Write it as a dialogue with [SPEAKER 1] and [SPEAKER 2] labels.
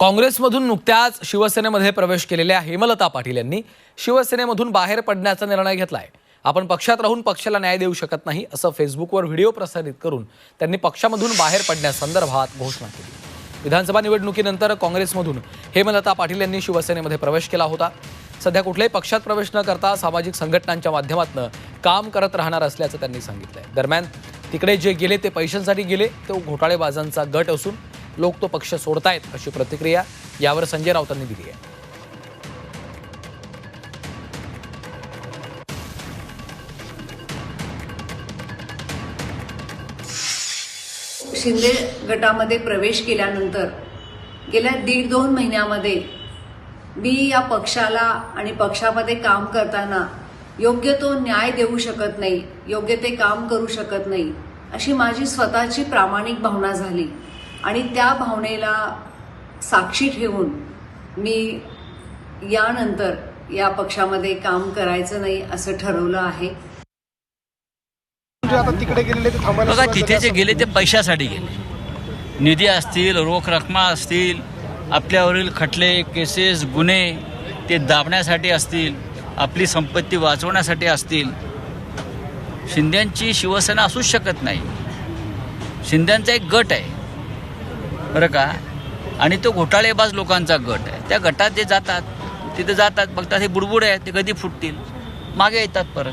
[SPEAKER 1] काँग्रेसमधून नुकत्याच शिवसेनेमध्ये प्रवेश केलेल्या हेमलता पाटील यांनी शिवसेनेमधून बाहेर पडण्याचा निर्णय घेतला आहे आपण पक्षात राहून पक्षाला न्याय देऊ शकत नाही असं फेसबुकवर व्हिडिओ प्रसारित करून त्यांनी पक्षामधून बाहेर पडण्यासंदर्भात घोषणा केली. विधानसभा निवडणुकीनंतर काँग्रेसमधून हेमलता पाटील यांनी शिवसेनेमध्ये प्रवेश केला होता. सध्या कुठल्याही पक्षात प्रवेश न करता सामाजिक संघटनांच्या माध्यमातून काम करत राहणार असल्याचं त्यांनी सांगितलंय. दरम्यान तिकडे जे गेले ते पैशांसाठी गेले तो घोटाळेबाजांचा गट असून लोक तो पक्ष सोडतायत अशी प्रतिक्रिया यावर संजय राऊतांनी दिली आहे.
[SPEAKER 2] शिंदे गटामध्ये प्रवेश केल्यानंतर गेल्या दीड दोन महिन्यामध्ये मी या पक्षाला आणि पक्षामध्ये काम करताना योग्य तो न्याय देऊ शकत नाही योग्य ते काम करू शकत नाही अशी माझी स्वतःची प्रामाणिक भावना झाली. आणि त्या भावनेला साक्षी ठेवून मी यानंतर या पक्षामध्ये काम करायचं नाही असं ठरवलं आहे.
[SPEAKER 3] जे आता तिकडे गेलेले ते थांबायला
[SPEAKER 4] बघा तिथे जे गेले ते पैशासाठी गेले. निधी असतील रोख रकमा असतील आपल्यावरील खटले केसेस गुन्हे ते दाबण्यासाठी असतील आपली संपत्ती वाचवण्यासाठी असतील. शिंद्यांची शिवसेना असूच शकत नाही. शिंद्यांचा एक गट आहे. बरं का? आणि तो घोटाळेबाज लोकांचा गट आहे. त्या गटात जे जातात तिथे जातात बघतात हे बुडबुड आहे ते कधी फुटतील? मागे येतात परत.